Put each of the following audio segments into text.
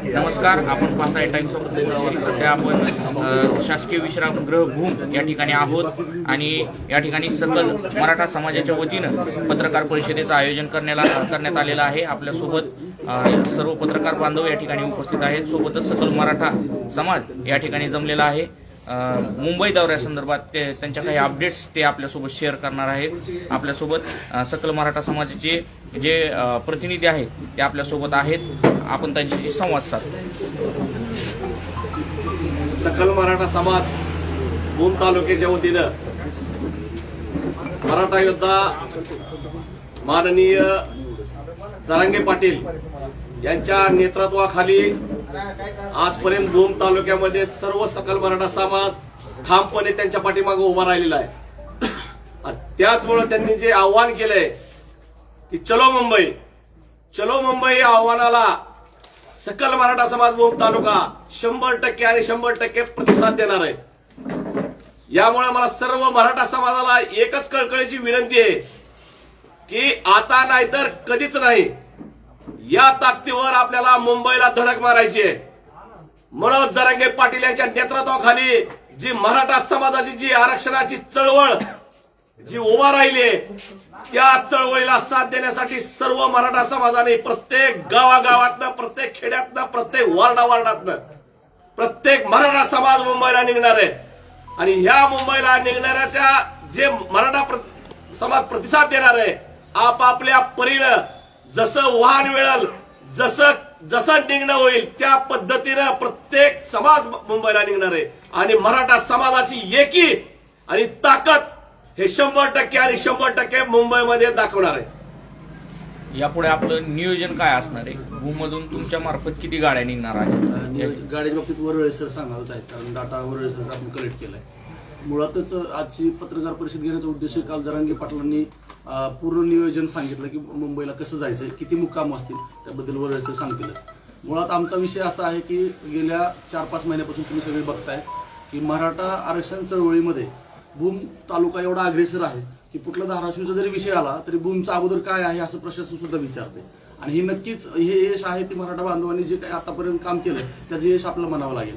नमस्कार आपण पाहताय टाइम्स ऑफ उद्योगावर सध्या आपण शासकीय विश्रामगृह भूम या ठिकाणी आहोत आणि या ठिकाणी सकल मराठा समाजाच्या वतीनं पत्रकार परिषदेचं आयोजन करण्याला करण्यात आलेलं आहे. आपल्यासोबत सर्व पत्रकार बांधव या ठिकाणी उपस्थित आहेत. सोबतच सकल मराठा समाज या ठिकाणी जमलेला आहे. मुंबई दौऱ्यासंदर्भात ते त्यांच्या काही अपडेट्स ते आपल्यासोबत शेअर करणार आहेत. आपल्यासोबत सकल मराठा समाजाचे जे प्रतिनिधी आहेत ते आपल्यासोबत आहेत. आपण त्यांच्याशी संवाद साध. सकल मराठा समाज दोन तालुक्याच्या वतीनं मराठा योद्धा माननीय जरांगे पाटील यांच्या नेतृत्वाखाली आजपर्यंत भूम तालुक्यामध्ये सर्व सकल मराठा समाज ठामपणे त्यांच्या पाठीमागे उभा राहिलेला आहे. त्याचमुळे त्यांनी जे आव्हान केलंय की चलो मुंबई चलो मुंबई या आव्हानाला सकल मराठा समाज भूम तालुका शंभर टक्के आणि शंभर टक्के प्रतिसाद देणार आहे. यामुळे मला सर्व मराठा समाजाला एकच कळकळीची विनंती आहे की आता नाहीतर कधीच नाही या ताकदीवर आपल्याला मुंबईला धडक मारायची आहे. मनोज जरांगे पाटील यांच्या नेतृत्वाखाली जी मराठा समाजाची जी आरक्षणाची चळवळ जी उभा राहिली त्या चळवळीला साथ देण्यासाठी सर्व मराठा समाजाने प्रत्येक गावागावातनं प्रत्येक खेड्यातनं प्रत्येक वार्डा वार्डातनं प्रत्येक मराठा समाज मुंबईला निघणार आहे. आणि ह्या मुंबईला निघणाऱ्याच्या जे मराठा समाज प्रतिसाद देणार आहे आपापल्या परीनं जसं वाहन मिळेल जसं जसं निघणं होईल त्या पद्धतीनं प्रत्येक समाज मुंबईला निघणार आहे. आणि मराठा समाजाची एकी आणि ताकद हे शंभर टक्के आणि शंभर टक्के मुंबईमध्ये दाखवणार आहे. यापुढे आपलं नियोजन काय असणार आहे? भूमधून तुमच्या मार्फत किती गाड्या निघणार आहेत? गाड्याच्या बाबतीत वरवळे सर सांगणारच आहेत. कारण डाटा वरवळे सर आपण कलेक्ट केलाय. मुळातच आजची पत्रकार परिषद घेण्याचा उद्देश काल जरांगे पाटलांनी पूर्ण नियोजन सांगितलं की मुंबईला कसं जायचं किती मुक्काम असतील त्याबद्दल वरवळे सर सांगतीलच मुळात आमचा विषय असा आहे की गेल्या चार पाच महिन्यापासून तुम्ही सगळे बघताय की मराठा आरक्षण चळवळीमध्ये भूम तालुका एवढा अग्रेसर आहे की कुठला धाराशिवचा जरी विषय आला तरी भूमचा अगोदर काय आहे असं प्रशासन सुद्धा विचारते. आणि हे नक्कीच हे यश आहे ते मराठा बांधवांनी जे काही आतापर्यंत काम केलं त्याचं यश आपलं म्हणावं लागेल.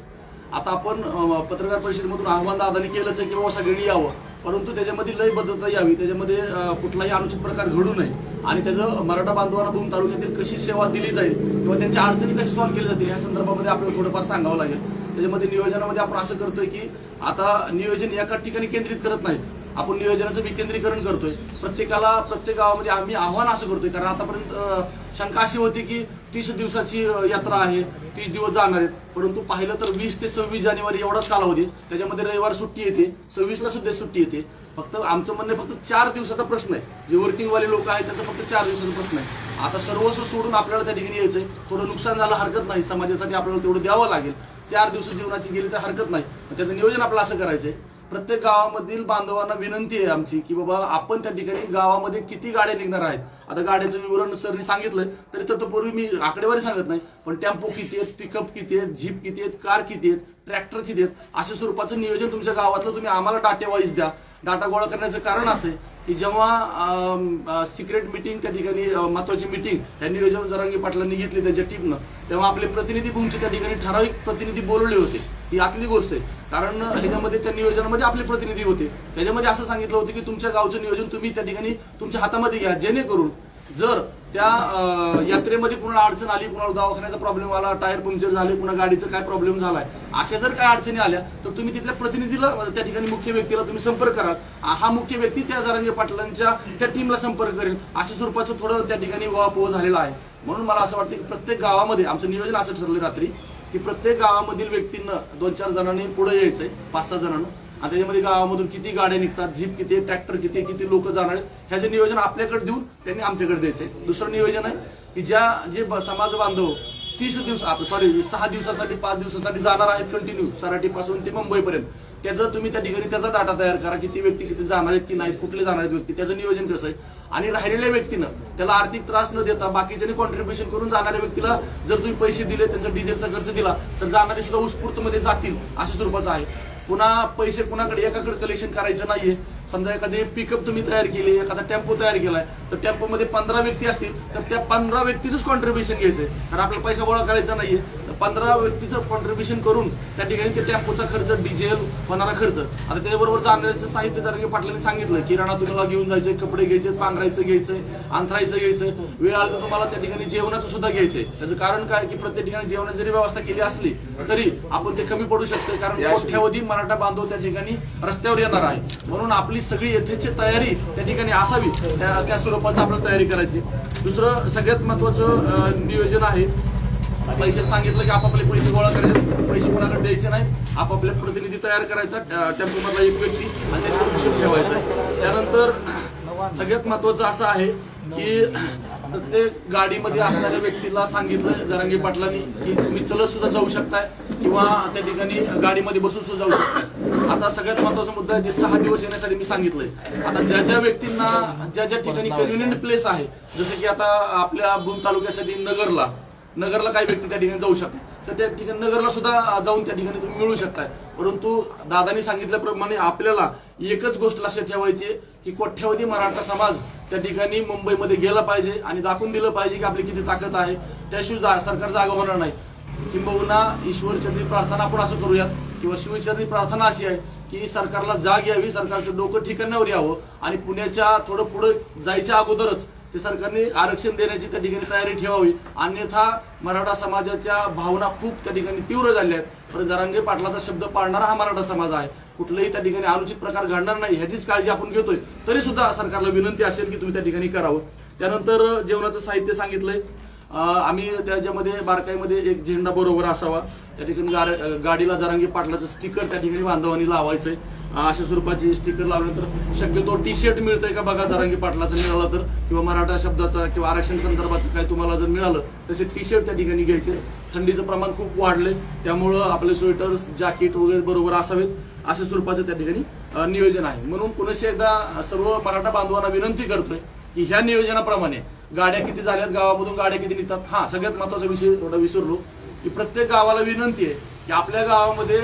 आता आपण पत्रकार परिषदेमधून आव्हान दादानी केलंच आहे की बाबा सगळी यावं. परंतु त्याच्यामध्ये लयबद्धता यावी. त्याच्यामध्ये कुठलाही अनुचित प्रकार घडू नये. आणि त्याचं मराठा बांधवांना दोन तालुक्यातील कशी सेवा दिली जाईल किंवा त्यांच्या अडचणी कशी सॉल्व्ह केली जातील या संदर्भामध्ये आपल्याला थोडंफार सांगावं लागेल. त्याच्यामध्ये नियोजनामध्ये आपण असं करतोय की आता नियोजन एका ठिकाणी केंद्रित करत नाहीत. आपण नियोजनाचं विकेंद्रीकरण करतोय. प्रत्येकाला प्रत्येक गावामध्ये आम्ही आव्हान असं करतोय. कारण आतापर्यंत शंका अशी होती की तीस दिवसाची यात्रा आहे तीस दिवस जाणार आहेत. परंतु पाहिलं तर वीस ते सव्वीस जानेवारी एवढाच कालावधी त्याच्यामध्ये रविवार सुट्टी येते सव्वीसला सुद्धा सुट्टी येते. फक्त आमचं म्हणणं आहे फक्त चार दिवसाचा प्रश्न आहे. जे वर्किंगवाले लोक आहेत त्यांचा फक्त चार दिवसाचा प्रश्न आहे. आता सर्वस्व सोडून आपल्याला त्या ठिकाणी यायचं आहे थोडं नुकसान झालं हरकत नाही. समाजासाठी आपल्याला तेवढं द्यावं लागेल. चार दिवस जीवनाची गेली तर हरकत नाही. पण त्याचं नियोजन आपलं असं करायचंय. प्रत्येक गावामधील बांधवांना विनंती आहे आमची की बाबा आपण त्या ठिकाणी गावामध्ये किती गाड्या निघणार आहेत? आता गाड्याचं विवरण सरनी सांगितलंय तरी तत्पूर्वी मी आकडेवारी सांगत नाही पण टेम्पो किती आहेत पिकअप किती आहेत जीप किती आहेत कार किती आहेत ट्रॅक्टर किती आहेत अशा स्वरूपाचं नियोजन तुमच्या गावातलं तुम्ही आम्हाला डाटे वाईज द्या. डाटा गोळा करण्याचं कारण असं आहे. की जेव्हा सिक्रेट मिटिंग त्या ठिकाणी महत्वाची मिटिंग त्यांनी नियोजन जरांगी पाटलांनी घेतली त्यांच्या टीमनं तेव्हा आपले प्रतिनिधी भूमचे त्या ठिकाणी ठराविक प्रतिनिधी बोलवले होते. ही आतली गोष्ट आहे. कारण ह्याच्यामध्ये त्या नियोजनामध्ये आपले प्रतिनिधी होते. त्याच्यामध्ये असं सांगितलं होतं की तुमच्या गावचं नियोजन तुम्ही त्या ठिकाणी तुमच्या हातामध्ये घ्या. जेणेकरून जर त्या यात्रेमध्ये कुणाला अडचण आली कुणाला दवाखान्याचा प्रॉब्लेम आला टायर पंक्चर झाले कुणा गाडीचा काय प्रॉब्लेम झालाय अशा जर काय अडचणी आल्या तर तुम्ही तिथल्या प्रतिनिधीला त्या ठिकाणी मुख्य व्यक्तीला तुम्ही संपर्क कराल. हा मुख्य व्यक्ती त्या जरांगे पाटलांच्या त्या टीमला संपर्क करेल. अशा स्वरूपाचं थोडं त्या ठिकाणी वापोह झालेला आहे. म्हणून मला असं वाटतं की प्रत्येक गावामध्ये आमचं नियोजन असं ठरलं रात्री की प्रत्येक गावामधील व्यक्तींना दोन चार जणांनी पुढे यायचंय पाच सहा जणांना. आणि त्याच्यामध्ये गावामधून किती गाड्या निघतात जीप किती ट्रॅक्टर किती किती लोक जाणार आहेत नियोजन आपल्याकडे देऊन त्यांनी आमच्याकडे द्यायचे दुसरं नियोजन आहे की ज्या जे समाज बांधव तीस दिवस सॉरी सहा दिवसासाठी पाच दिवसासाठी जाणार आहेत कंटिन्यू सराठीपासून ते मुंबईपर्यंत. त्याचं तुम्ही त्या ठिकाणी त्याचा डाटा तयार करा किती व्यक्ती किती जाणार आहेत की नाही कुठले जाणार आहेत व्यक्ती. त्याचं नियोजन कसं आहे? आणि राहिलेल्या व्यक्तीनं त्याला आर्थिक त्रास न देता बाकीच्यानी कॉन्ट्रीब्युशन करून जाणाऱ्या व्यक्तीला जर तुम्ही पैसे दिले त्यांचा डिझेलचा खर्च दिला तर जाणारे सुद्धा उत्स्फूर्तमध्ये जातील अशा स्वरूपाचं आहे. पुन्हा पैसे कुणाकडे? एकाकडे कलेक्शन करायचं नाहीये. समजा एखादी पिकअप तुम्ही तयार केली एखादा टेम्पो तयार केलाय तर टेम्पो मध्ये पंधरा व्यक्ती असतील तर त्या पंधरा व्यक्तीच कॉन्ट्रीब्युशन घ्यायचंय. कारण आपल्याला पैसा गोळा करायचा नाहीये. पंधरा व्यक्तीचं कॉन्ट्रीब्युशन करून त्या ठिकाणी ते टेम्पोचा खर्च डिझेल होणारा खर्च. आता त्याच्याबरोबर जाणाऱ्याचं साहित्य जरांगे पाटलांनी सांगितलं किराणा तुम्हाला घेऊन जायचे कपडे घ्यायचे पांघरायचं घ्यायचंय अंथरायचं घ्यायचं वेळ आलं तर तुम्हाला त्या ठिकाणी जेवणाचं सुद्धा घ्यायचंय. त्याचं कारण काय की प्रत्येक ठिकाणी जेवणाची जरी व्यवस्था केली असली तरी आपण ते कमी पडू शकते कारण कोट्यावधी मराठा बांधव त्या ठिकाणी रस्त्यावर येणार आहे. म्हणून आपली सगळी यथेची तयारी त्या ठिकाणी असावी. त्या त्या स्वरूपाची आपल्याला तयारी करायची. दुसरं सगळ्यात महत्वाचं नियोजन आहे पैसे सांगितलं की आपापले पैसे गोळा करायचे. पैसे कोणाकडे द्यायचे नाही. आपापल्या प्रतिनिधी तयार करायचा टेम्पोमधला एक व्यक्ती आणि त्याच्यावर हिशोब ठेवायचा. त्यानंतर सगळ्यात महत्वाचं असं आहे की प्रत्येक गाडीमध्ये असणाऱ्या व्यक्तीला सांगितलं जरांगी पाटलांनी की तुम्ही चलत सुद्धा जाऊ शकताय किंवा त्या ठिकाणी गाडीमध्ये बसून सुद्धा जाऊ शकताय. आता सगळ्यात महत्त्वाचा मुद्दा आहे जे सहा दिवस येण्यासाठी मी सांगितलंय. आता ज्या ज्या व्यक्तींना ज्या ज्या ठिकाणी कन्व्हिनियंट प्लेस आहे जसं की आता आपल्या भूम तालुक्यासाठी नगरला नगरला काही व्यक्ती त्या ठिकाणी जाऊ शकतात तर त्या ठिकाणी नगरला सुद्धा जाऊन त्या ठिकाणी तुम्ही मिळू शकताय. परंतु दादानी सांगितल्याप्रमाणे आपल्याला एकच गोष्ट लक्षात ठेवायची की कोट्यावधी मराठा समाज त्या ठिकाणी मुंबईमध्ये गेला पाहिजे आणि दाखवून दिलं पाहिजे की आपली किती ताकद आहे. त्याशिवाय जा- सरकार जागा होणार नाही. किंबहुना ईश्वरचरणी प्रार्थना आपण असं करूयात किंवा शिवचरणी प्रार्थना अशी आहे की सरकारला जाग यावी सरकारचं डोकं ठिकाणावर यावं आणि पुण्याच्या थोडं पुढे जायच्या अगोदरच ते सरकारने आरक्षण देण्याची त्या ठिकाणी तयारी ठेवावी. अन्यथा मराठा समाजाच्या भावना खूप त्या ठिकाणी तीव्र झाल्या आहेत. पण जरांगे पाटलाचा शब्द पाळणारा हा मराठा समाज आहे. कुठलाही त्या ठिकाणी अनुचित प्रकार घडणार नाही ह्याचीच काळजी आपण घेतोय. तरी सुद्धा सरकारला विनंती असेल की तुम्ही त्या ठिकाणी करावं. त्यानंतर जेवणाचं साहित्य सांगितलंय. आम्ही त्याच्यामध्ये बारकाईमध्ये एक झेंडा बरोबर असावा. त्या ठिकाणी गाडीला जरांगी पाटलाचं स्टिकर त्या ठिकाणी बांधवांनी लावायचंय. अशा स्वरूपाची स्टिकर लावल्यानंतर शक्यतो टी शर्ट मिळतंय का बघा जरांगी पाटलाचं मिळालं तर. किंवा मराठा शब्दाचा किंवा आरक्षण संदर्भाचं काय तुम्हाला जर मिळालं तसे टी शर्ट त्या ठिकाणी घ्यायचे. थंडीचं प्रमाण खूप वाढलंय. त्यामुळं आपले स्वेटर जॅकेट वगैरे बरोबर असावेत. अशा स्वरूपाचं त्या ठिकाणी नियोजन आहे. म्हणून पुन्हा एकदा सर्व मराठा बांधवांना विनंती करतोय की ह्या नियोजनाप्रमाणे गाड्या किती झाल्यात गावामधून गाड्या किती निघतात हा सगळ्यात महत्त्वाचा विषय थोडा विसरलो की प्रत्येक गावाला विनंती आहे की आपल्या गावामध्ये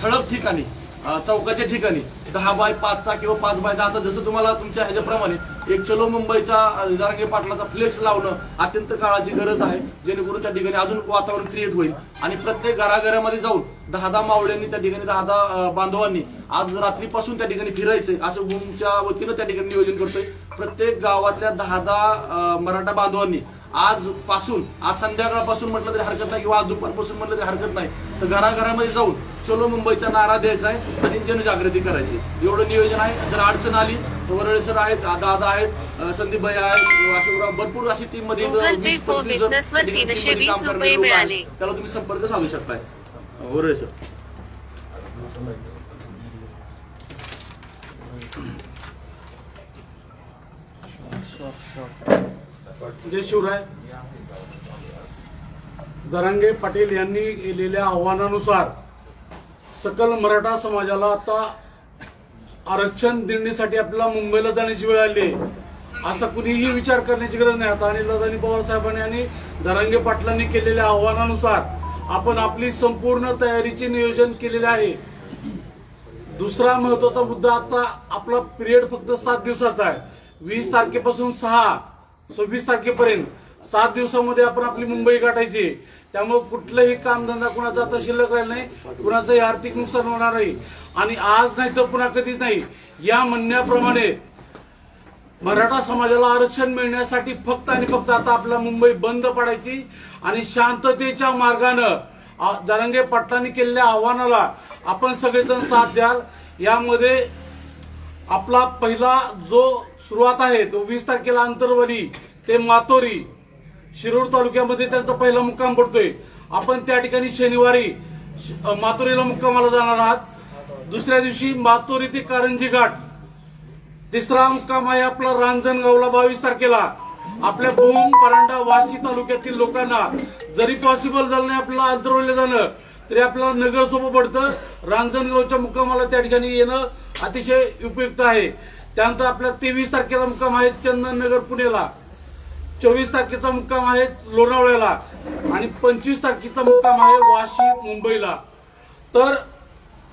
ठळक ठिकाणी चौकाच्या ठिकाणी. दहा बाय पाचचा किंवा पाच बाय दहाचा जसं तुम्हाला तुमच्या ह्याच्याप्रमाणे एक चलो मुंबईचा जारंगे पाटलाचा फ्लेक्स लावणं अत्यंत काळाची गरज आहे. जेणेकरून त्या ठिकाणी अजून वातावरण क्रिएट होईल. आणि प्रत्येक घराघरामध्ये जाऊन दहा दहा मावळ्यांनी त्या ठिकाणी दहा दहा बांधवांनी आज रात्रीपासून त्या ठिकाणी फिरायचंय. असं गुमच्या वतीनं त्या ठिकाणी नियोजन करतोय. प्रत्येक गावातल्या दहा दहा मराठा बांधवांनी आज पासून आज संध्याकाळपासून म्हटलं तरी हरकत नाही किंवा आज दुपारपासून म्हटलं तरी हरकत नाही. तर घराघरामध्ये जाऊन चलो मुंबईचा नारा द्यायचा आहे आणि जनजागृती करायची. एवढं नियोजन आहे. जर अडचण आली तर वरळे सर आहेत दादा आहेत संदीप भाई आहेत अशोकराव भरपूर अशी टीममध्ये. त्याला तुम्ही संपर्क साधू शकताय. वरळे सर. जय शिवराय दरांगे पाटील यांनी केलेल्या आव्हानानुसार सकल मराठा समाजाला आता आरक्षण देण्यासाठी आपल्याला मुंबईला जाण्याची वेळ आली असा कुणीही विचार करण्याची गरज नाही. आता अनिल दादानी पवार साहेबांनी आणि धरांगे पाटलांनी केलेल्या आव्हानानुसार आपण आपली संपूर्ण तयारीचे नियोजन केलेले आहे. दुसरा महत्त्वाचा मुद्दा आता आपला पिरियड फक्त सात दिवसाचा आहे. वीस तारखेपासून सहा सव्वीस तारखेपर्यंत. सात दिवसामध्ये आपण आपली मुंबई गाठायची. त्यामुळे कुठलंही कामधंदा कुणाचा आता शिल्लक राहील नाही. कुणाचंही आर्थिक नुकसान होणार नाही. आणि आज नाही तर पुन्हा कधीच नाही. या म्हणण्याप्रमाणे मराठा समाजाला आरक्षण मिळण्यासाठी फक्त आणि फक्त आता आपला मुंबई बंद पडायची आणि शांततेच्या मार्गानं दरंगे पट्टांनी केलेल्या आव्हानाला आपण सगळेजण साथ द्याल. यामध्ये आपला पहिला जो सुरुवात आहे तो वीस तारखेला अंतरवली ते मातोरी शिरूर तालुक्यामध्ये त्यांचा पहिला मुक्काम पडतोय. आपण त्या ठिकाणी शनिवारी श- मातोरीला मुक्कामाला जाणार आहात. दुसऱ्या दिवशी मातोरी ते कारंजी घाट. तिसरा मुक्काम आहे आपला रांजणगावला बावीस तारखेला. आपल्या भूम परांडा वाशी तालुक्यातील लोकांना जरी पॉसिबल झालं नाही आपल्याला अंतरवले जाणं तरी आपल्याला नगर सोपं पडतं. रांजणगावच्या मुक्कामाला त्या ठिकाणी येणं अतिशय उपयुक्त आहे. त्यानंतर आपल्या तेवीस तारखेला मुक्काम आहे चंदन नगर पुणेला. चोवीस तारखेचा मुक्काम आहे लोणावळ्याला. आणि पंचवीस तारखेचा मुक्काम आहे वाशी मुंबईला. तर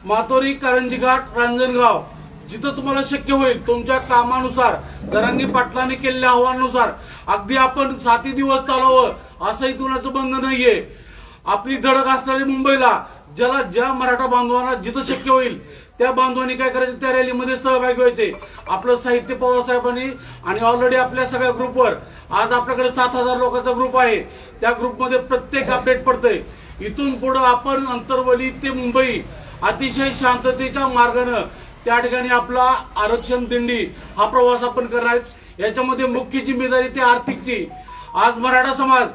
मातोरी कारंजी घाट रांजणगाव जिथं तुम्हाला शक्य होईल तुमच्या कामानुसार दरांगी पाटलांनी केलेल्या आव्हानानुसार अगदी आपण साती दिवस चालावं असंही कुणाचं बंधन नाहीये. आपली धडक असणारी मुंबईला ज्याला ज्या मराठा बांधवांना जिथं शक्य होईल त्या बांधवांनी काय करायचं? त्या रॅलीमध्ये सहभागी व्हायचे. आपलं साहित्य पवार साहेबांनी आणि ऑलरेडी आपल्या सगळ्या ग्रुपवर आज आपल्याकडे सात हजार लोकांचा ग्रुप आहे. त्या ग्रुपमध्ये प्रत्येक अपडेट पडतंय. इथून पुढे आपण अंतरवली ते मुंबई अतिशय शांततेच्या मार्गानं त्या ठिकाणी आपला आरक्षण दिंडी हा प्रवास आपण करणार आहेत. याच्यामध्ये मुख्य जिम्मेदारी ते आर्थिकची. आज मराठा समाज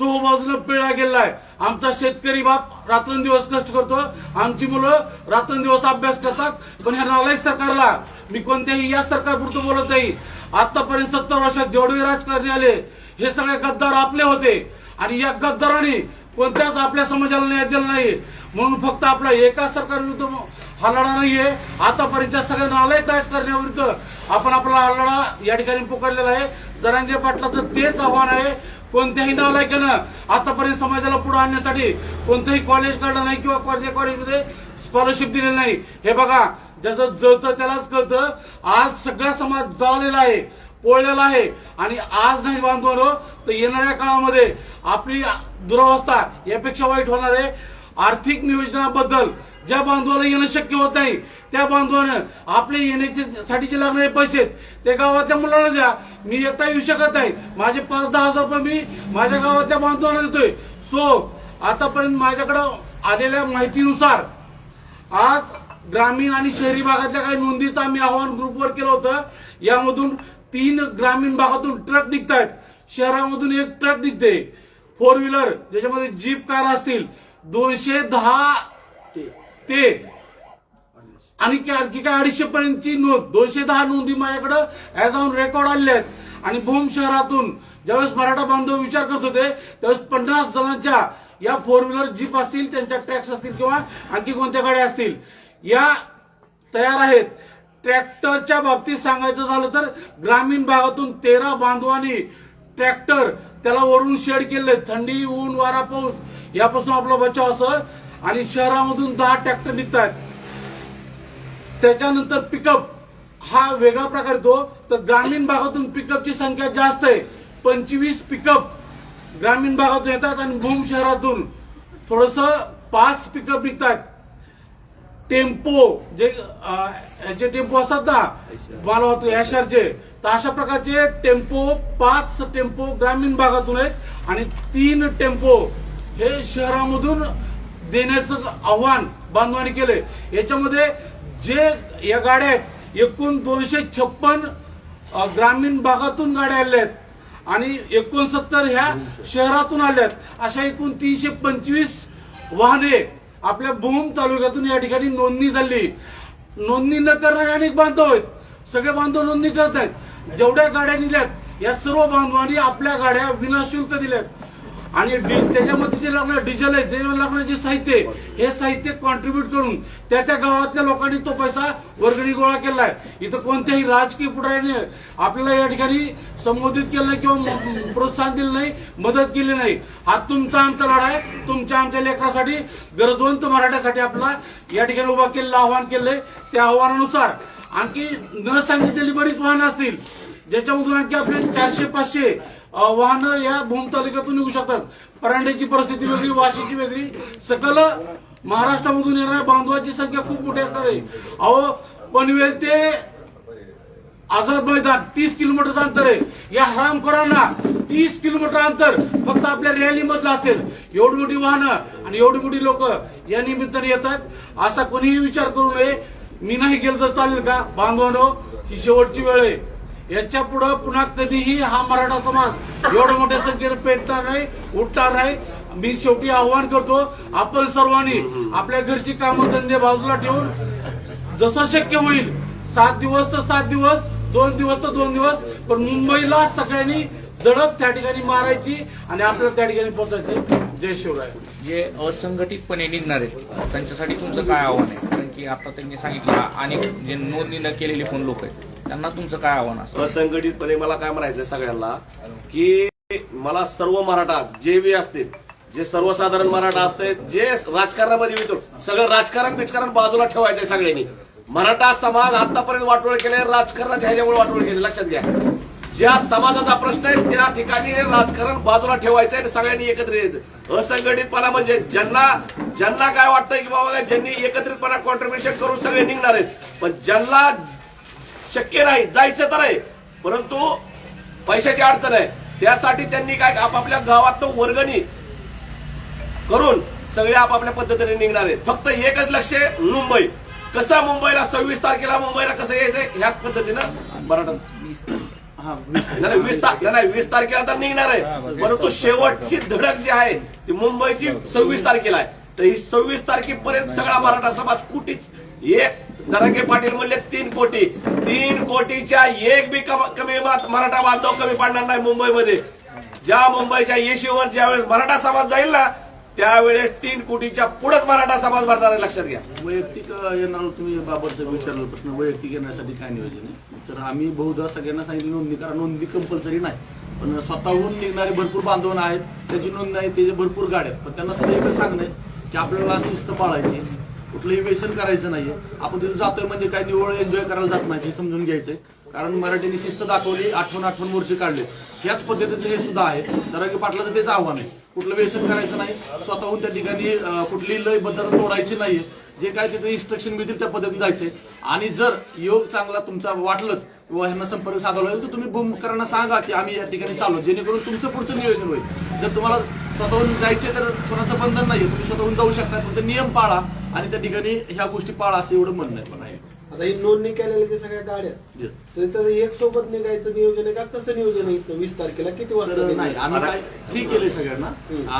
चोबाजूनं पिळा गेलाय. आमचा शेतकरी बाप रात्रंदिवस कष्ट करतो. आमची मुलं रात्रंदिवस अभ्यास करतात. पण ह्या नालायक सरकारला मी कोणत्याही या सरकारपुरतं बोलत नाही. आतापर्यंत सत्तर वर्षात जेवढे राजकारणी आले हे सगळे गद्दार आपले होते. आणि या गद्दाराने कोणत्याच आपल्या समाजाला न्याय दिला नाही. म्हणून फक्त आपला एका सरकार विरुद्ध हा लढा नाहीये. आतापर्यंत सगळ्या नालायक राजकारण्याविरुद्ध आपण आपला हा लढा या ठिकाणी पुकारलेला आहे. जरांगे पाटलाचं तेच आव्हान आहे. कोणत्याही नालायकानं आतापर्यंत समाजाला पुढे आणण्यासाठी कोणतंही कॉलेज काढलं नाही किंवा कोणत्या कॉलेजमध्ये स्कॉलरशिप दिलेली नाही. हे बघा ज्याचं जळतं त्यालाच कळतं. आज सगळा समाज जळलेला आहे पोळलेला आहे. आणि आज नाही बांधवानो तर येणाऱ्या काळामध्ये आपली दुरावस्था यापेक्षा वाईट होणार आहे. आर्थिक नियोजनाबद्दल ज्या बांधवाला येणं शक्य होत नाही त्या बांधवानं आपले येण्याचे साठीचे लागणारे पैसे आहेत, ते गावातल्या मुलांना द्या. मी एकटा येऊ शकत नाही. माझे पाच दहा हजार रुपये मी माझ्या गावातल्या बांधवांना देतोय. सो आतापर्यंत माझ्याकडं आलेल्या माहितीनुसार आज ग्रामीण आणि शहरी भागातल्या काही नोंदीचं आम्ही आव्हान ग्रुपवर केलं होतं. यामधून तीन ग्रामीण भागातून ट्रक निघतायत. शहरामधून एक ट्रक निघते. फोर व्हीलर ज्याच्यामध्ये जीप कार असतील दोनशे दहा ते. आणि आणखी काय अडीचशे पर्यंतची नोंद दोनशे दहा नोंदी माझ्याकडं ऍज ऑन रेकॉर्ड आलेल्या आहेत. आणि भूम शहरातून ज्यावेळेस मराठा बांधव विचार करत होते त्यावेळेस पन्नास जणांच्या या फोर व्हीलर जीप असतील त्यांच्या ट्रॅक्स असतील किंवा आणखी कोणत्या गाड्या असतील या तयार आहेत. ट्रॅक्टरच्या बाबतीत सांगायचं झालं तर ग्रामीण भागातून तेरा बांधवांनी ट्रॅक्टर त्याला वरून शेड केले थंडी ऊन वारा पाऊस यापासून आपला बचाव असं आणि शहरामधून दहा ट्रॅक्टर निघतात त्याच्यानंतर पिकअप हा वेगळा प्रकार येतो. तर ग्रामीण भागातून पिकअपची संख्या जास्त आहे. पंचवीस पिकअप ग्रामीण भागातून येतात आणि भूम शहरातून थोडस पाच पिकअप निघतात टेम्पो जे अं, जे टेम्पो असतात ना माल वाहतूक शहरचे तर अशा प्रकारचे टेम्पो पाच टेम्पो ग्रामीण भागातून आहेत आणि तीन टेम्पो हे शहरामधून देण्याचं आव्हान बांधवांनी केले याच्यामध्ये जे या गाड्या आहेत एकूण दोनशे छप्पन ग्रामीण भागातून गाड्या आल्या आहेत आणि एकोणसत्तर ह्या शहरातून आल्यात अशा एकूण तीनशे पंचवीस वाहने आपल्या भूम तालुक्यातून या ठिकाणी नोंदणी झाली. नोंदणी न करणारे अनेक बांधव आहेत. सगळे बांधव नोंदणी करत आहेत जेवढ्या गाड्या निघल्यात या सर्व बांधवांनी आपल्या गाड्या विनाशुल्क दिल्यात. आणि त्याच्यामध्ये जे लागणार डिझेल आहे त्याच्यामध्ये लागणार जे साहित्य आहे, हे साहित्य कॉन्ट्रीब्युट करून त्या त्या गावातल्या लोकांनी तो पैसा वर्गणी गोळा केलाय. इथं कोणत्याही राजकीय पुढाऱ्याने आपल्याला या ठिकाणी संबोधित केलं नाही किंवा प्रोत्साहन दिलं नाही मदत केली नाही. हा तुमचा आमचा लढा आहे. तुमच्या आमच्या लेकरासाठी गरजवंत मराठ्यासाठी आपला या ठिकाणी उभा केलेलं आव्हान केलंय. त्या आव्हानानुसार आणखी न सांगितलेली बरीच वाहनं असतील. ज्याच्यामधून आणखी आपले चारशे पाचशे वाहनं या भूम तालुक्यातून निघू शकतात. परांड्याची परिस्थिती वेगळी वाशीची वेगळी. सकल महाराष्ट्रामधून येणाऱ्या बांधवाची संख्या खूप मोठी असणार आहे. अहो पनवेल ते आझाद मैदान तीस किलोमीटरचं अंतर आहे. या हरामखोरांना तीस किलोमीटर अंतर फक्त आपल्या रॅली मधलं असेल. एवढी मोठी वाहनं आणि एवढी मोठी लोक या निमित्ताने येतात. असा कोणीही विचार करू नये. मी नाही गेलं तर चालेल का? बांधवानो ही शेवटची वेळ आहे. याच्यापुढे पुन्हा कधीही हा मराठा समाज एवढ्या मोठ्या संख्येने पेटणार नाही उठणार नाही. मी शेवटी आव्हान करतो आपण सर्वांनी आपल्या घरची कामं धंदे बाजूला ठेवून जसं शक्य होईल सात दिवस तर सात दिवस दोन दिवस तर दोन दिवस पण मुंबईला सगळ्यांनी धडक त्या ठिकाणी मारायची आणि आपल्याला त्या ठिकाणी पोहोचायचे. जय शिवराय. जे असंघटितपणे निघणार आहेत. त्यांच्यासाठी तुमचं काय आव्हान आहे? कारण की आता त्यांनी सांगितलं अनेक जे नोंदणी न केलेले पण लोक आहेत. त्यांना तुमचं काय आव्हान असतं? असंघटितपणे मला काय म्हणायचंय सगळ्यांना की मला सर्व मराठा जे बी असतील जे सर्वसाधारण मराठा असते जे राजकारणामध्ये येतो सगळं राजकारण बिजकारण बाजूला ठेवायचंय सगळ्यांनी. मराठा समाज आतापर्यंत वाटोळ केले राजकारणाच्या ह्याच्यामुळे वाटोळ केले लक्षात घ्या. ज्या समाजाचा प्रश्न आहे त्या ठिकाणी राजकारण बाजूला ठेवायचं आणि सगळ्यांनी एकत्र यायचं. असंघटितपणा म्हणजे ज्यांना ज्यांना काय वाटतंय की बाबा ज्यांनी एकत्रितपणा कॉन्ट्रीब्युशन करून सगळे निघणार आहेत. पण ज्यांना शक्य नाही जायचं तर आहे. परंतु पैशाची अडचण आहे. त्यासाठी त्यांनी काय आपापल्या गावात वर्गणी करून सगळे आपापल्या पद्धतीने निघणार आहेत. फक्त एकच लक्ष मुंबई. कसं मुंबईला सव्वीस तारखेला मुंबईला कसं यायचंय ह्या पद्धतीनं मराठा नाही, वीस नाही वीस तारखेला तर निघणार आहे. परंतु शेवटची धडक जी आहे ती मुंबईची सव्वीस तारखेला आहे. तर ही सव्वीस तारखेपर्यंत सगळा मराठा समाज कुठे एक जरांगे पाटील म्हणले तीन कोटी. तीन कोटीच्या एक बी कमी मराठा बांधव कमी पडणार नाही मुंबईमध्ये. ज्या मुंबईच्या येशीवर ज्यावेळेस मराठा समाज जाईल ना त्यावेळेस तीन कोटीच्या पुढेच मराठा समाज भरणार आहे लक्षात घ्या. वैयक्तिक येणार तुम्ही बाबत विचारलं प्रश्न वैयक्तिक येण्यासाठी काय नियोजन आहे? तर आम्ही बहुधा सगळ्यांना सांगितलं नोंदणी करा नोंदणी कंपल्सरी नाही. पण स्वतःहून निघणारे भरपूर बांधव आहेत त्याची नोंद नाही त्याचे भरपूर गाड्या पण त्यांना सुद्धा एकच सांगणं आहे की आपल्याला शिस्त पाळायची कुठलंही व्यसन करायचं नाहीये. आपण तिथे जातोय म्हणजे काय निवळ एन्जॉय करायला जात नाही हे समजून घ्यायचंय. कारण मराठीने शिस्त दाखवली आठवण आठवण मोर्चे काढले. याच पद्धतीचं हे सुद्धा आहे. दरागे पाटलाचं तेच आव्हान आहे. कुठलं व्यसन करायचं नाही स्वतःहून त्या ठिकाणी कुठलीही लयबद्दल तोडायची नाहीये. जे काय तिथे इन्स्ट्रक्शन मिळतील त्या पद्धतीने जायचंय. आणि जर योग चांगला तुमचा वाटलंच किंवा ह्यांना संपर्क साधवला लागेल तर तुम्ही भूमकरांना सांगा की आम्ही या ठिकाणी चालू जेणेकरून तुमचं पुढचं नियोजन होईल. जर तुम्हाला स्वतःहून जायचंय तर कोणाचं बंधन नाही तुम्ही स्वतःहून जाऊ शकता. फक्त नियम पाळा. आणि त्या ठिकाणी ह्या गोष्टी पाळा असं एवढं म्हणणं आहे पण आहे. आता ही नोंदणी केलेल्या त्या सगळ्या गाड्या. तर त्याचं एक सोबत निघायचं नियोजन आहे का? कसं नियोजन आहे इथं वीस तारखेला? किती वाजता तर नाही? आम्ही काय फ्री केले सगळ्यांना.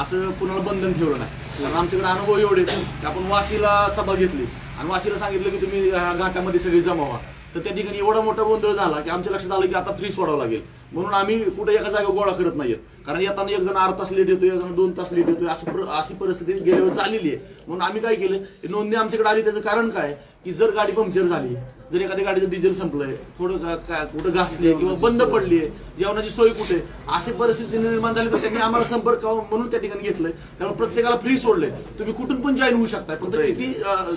असं कुणाला बंधन ठेवलं नाही. कारण आमच्याकडे अनुभव एवढे की आपण वाशीला सभा घेतली. आणि वाशीला सांगितलं की तुम्ही घाटामध्ये सगळे जमा व्हा. तर त्या ठिकाणी एवढा मोठा गोंधळ झाला की आमच्या लक्षात आलं की आता फ्री सोडावं लागेल. म्हणून आम्ही कुठे एका जागा गोळा करत नाहीयेत. कारण येताना एक जण अर्धा तास लेट येतो एक जण दोन तास लेट येतोय अशी पर- अशी परिस्थिती गेल्या वेळेस झालेली आहे. म्हणून आम्ही काय केलं नोंदणी आमच्याकडे आली त्याचं कारण काय? की जर गाडी पंक्चर झाली जर एखाद्या गाडीचं डिझेल संपलंय थोडं कुठं घासली किंवा बंद पडली आहे जेवणाची सोय कुठे? अशी परिस्थिती निर्माण झाली तर त्यांनी आम्हाला संपर्क म्हणून त्या ठिकाणी घेतलंय. त्यामुळे प्रत्येकाला फ्री सोडलंय. तुम्ही कुठून पण जॉईन होऊ शकता फक्त किती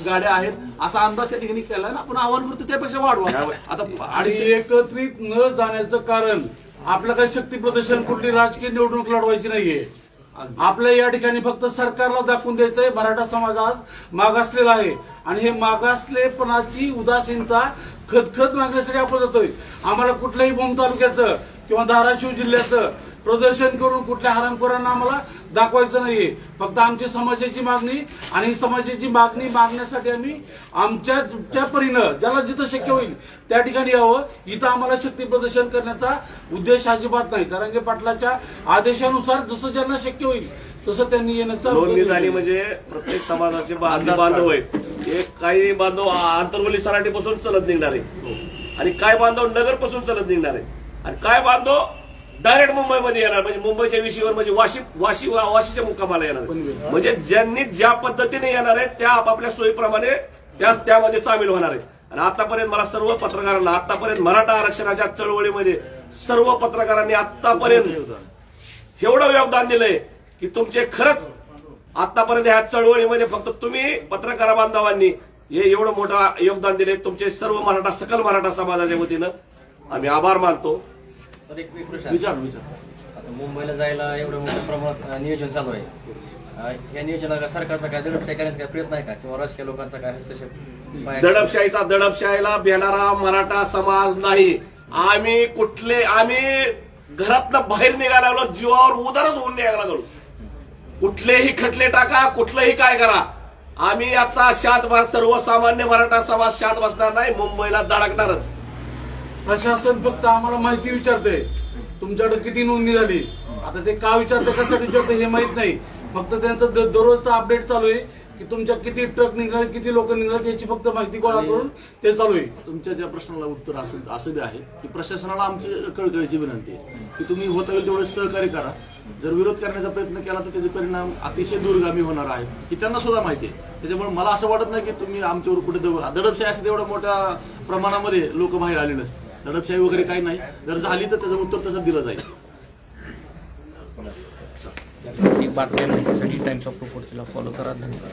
गाड्या आहेत असा अंदाज त्या ठिकाणी केला आपण आव्हान करतो त्यापेक्षा वाढवा. आता आणि एकत्रित न जाण्याचं कारण आपलं काही शक्ती प्रदर्शन कुठली राजकीय निवडणूक लढवायची नाहीये. आपल्या या ठिकाणी फक्त सरकारला दाखवून द्यायचंय मराठा समाज आज मागासलेला आहे. आणि हे मागासलेपणाची उदासीनता खतखत मागण्यासाठी आपण जातोय. आम्हाला कुठल्याही बोंब तालुक्याचं किंवा धाराशिव जिल्ह्याचं प्रदर्शन करून कुठल्या हरामखोरांना आम्हाला दाखवायचं नाहीये. फक्त आमची समाजाची मागणी आणि ही समाजाची मागणी मागण्यासाठी आम्ही आमच्या त्या परीनं ज्याला जिथं शक्य होईल त्या ठिकाणी यावं. इथं आम्हाला शक्ती प्रदर्शन करण्याचा उद्देश अजिबात नाही. कारण की पाटलाच्या आदेशानुसार जसं ज्यांना शक्य होईल तसं त्यांनी येण्याचा नोंदणी झाली म्हणजे प्रत्येक समाजाचे बांधव आहेत. एक काही बांधव आंतरवली सराटीपासून चलत निघणार आहे. आणि काय बांधव नगरपासून चलत निघणार आहे. आणि काय बांधव डायरेक्ट मुंबईमध्ये येणार. म्हणजे मुंबईच्या विषयावर म्हणजे वाशी वाशी वाशीच्या मुक्कामाला येणार. म्हणजे ज्यांनी ज्या पद्धतीने येणार आहेत त्या आपापल्या सोयीप्रमाणे त्या त्यामध्ये सामील होणार आहेत. आणि आतापर्यंत मला सर्व पत्रकारांना आतापर्यंत मराठा आरक्षणाच्या चळवळीमध्ये सर्व पत्रकारांनी आतापर्यंत एवढं योगदान दिलंय की तुमचे खरंच आतापर्यंत ह्या चळवळीमध्ये फक्त तुम्ही पत्रकार बांधवांनी हे एवढं मोठं योगदान दिले तुमचे सर्व मराठा सकल मराठा समाजाच्या वतीनं आम्ही आभार मानतो. तर एक एक प्रश्न आहे. विचार विचार. आता मुंबईला जायला एवढं मोठ्या प्रमाणात नियोजन चालू आहे. या नियोजनाला सरकारचा काय दडपशाही करण्याचा काय प्रयत्न आहे का? किंवा राजकीय लोकांचा काय हस्तक्षेप दडपशाहीचा दडपशाहीला भेणारा मराठा समाज नाही. आम्ही कुठले आम्ही घरातनं बाहेर निघायला लागलो जीवावर उदारच होऊन निघायला लागलो. कुठलेही खटले टाका कुठलंही काय करा. आम्ही आता शांत सर्वसामान्य मराठा समाज शांत बसणार नाही मुंबईला धडकणारच. प्रशासन फक्त आम्हाला माहिती विचारतंय. तुमच्याकडे किती नोंदणी झाली? आता ते का विचारतं कशासाठी विचारतं हे माहीत नाही. फक्त त्यांचं दररोजचं अपडेट चालू आहे की तुमच्या किती ट्रक निघाले किती लोक निघाले याची फक्त माहिती गोळा करून ते चालू आहे. तुमच्या त्या प्रश्नाला उत्तर असं असं बी आहे की प्रशासनाला आमची कळकळीची विनंती आहे की तुम्ही होता होईल तेवढे सहकार्य करा. जर विरोध करण्याचा प्रयत्न केला तर त्याचे परिणाम अतिशय दूरगामी होणार आहेत ही त्यांना सुद्धा माहिती आहे. त्याच्यामुळे मला असं वाटत नाही की तुम्ही आमच्यावर कुठे दडपशाही असते तेवढ्या मोठ्या प्रमाणामध्ये लोक बाहेर आले नसते दडपशाही वगैरे काही नाही. जर झाली तर त्याचं उत्तर तसं दिलं जाईल. एक बातम्या माहितीसाठी टाइम्स ऑफ रिपोर्टला फॉलो करा. धन्यवाद.